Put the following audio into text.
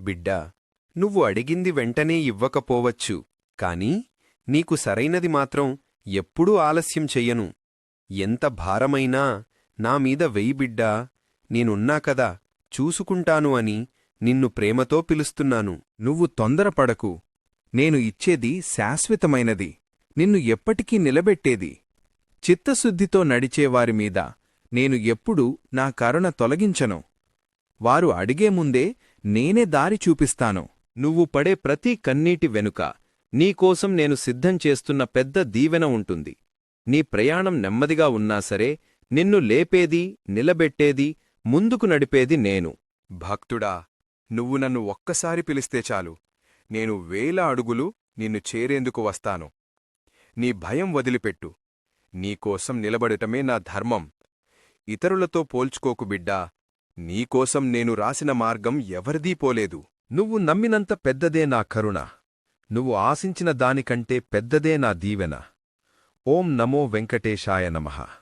బిడ్డా నువ్వు అడిగింది వెంటనే ఇవ్వకపోవచ్చు కాని నీకు సరైనది మాత్రం ఎప్పుడూ ఆలస్యం చెయ్యను. ఎంత భారమైనా నా మీద వెయ్యి బిడ్డా నేనున్నా కదా చూసుకుంటాను అని నిన్ను ప్రేమతో పిలుస్తున్నాను. నువ్వు తొందరపడకు. నేను ఇచ్చేది శాశ్వతమైనది. నిన్ను ఎప్పటికీ నిలబెట్టేది. చిత్తశుద్ధితో నడిచేవారిమీద నేను ఎప్పుడూ నా కరుణ తొలగించను. వారు అడిగే ముందే నేనే దారి చూపిస్తాను. నువ్వు పడే ప్రతి కన్నీటి వెనుక నీకోసం నేను సిద్ధం చేస్తున్న పెద్ద దీవెన ఉంటుంది. నీ ప్రయాణం నెమ్మదిగా ఉన్నా సరే నిన్ను లేపేది నిలబెట్టేది ముందుకు నడిపేది నేను. భక్తుడా నువ్వు నన్ను ఒక్కసారి పిలిస్తే చాలు. నేను వేల అడుగులు నిన్ను చేరేందుకు వస్తాను. నీ భయం వదిలిపెట్టు. నీకోసం నిలబడటమే నా ధర్మం. ఇతరులతో పోల్చుకోకు బిడ్డా నీకోసం నేను రాసిన మార్గం ఎవరిదీ పోలేదు. నువ్వు నమ్మినంత పెద్దదే నా కరుణ. నువ్వు ఆశించిన దానికంటే పెద్దదే నా దీవెన. ఓం నమో వెంకటేశాయ నమః.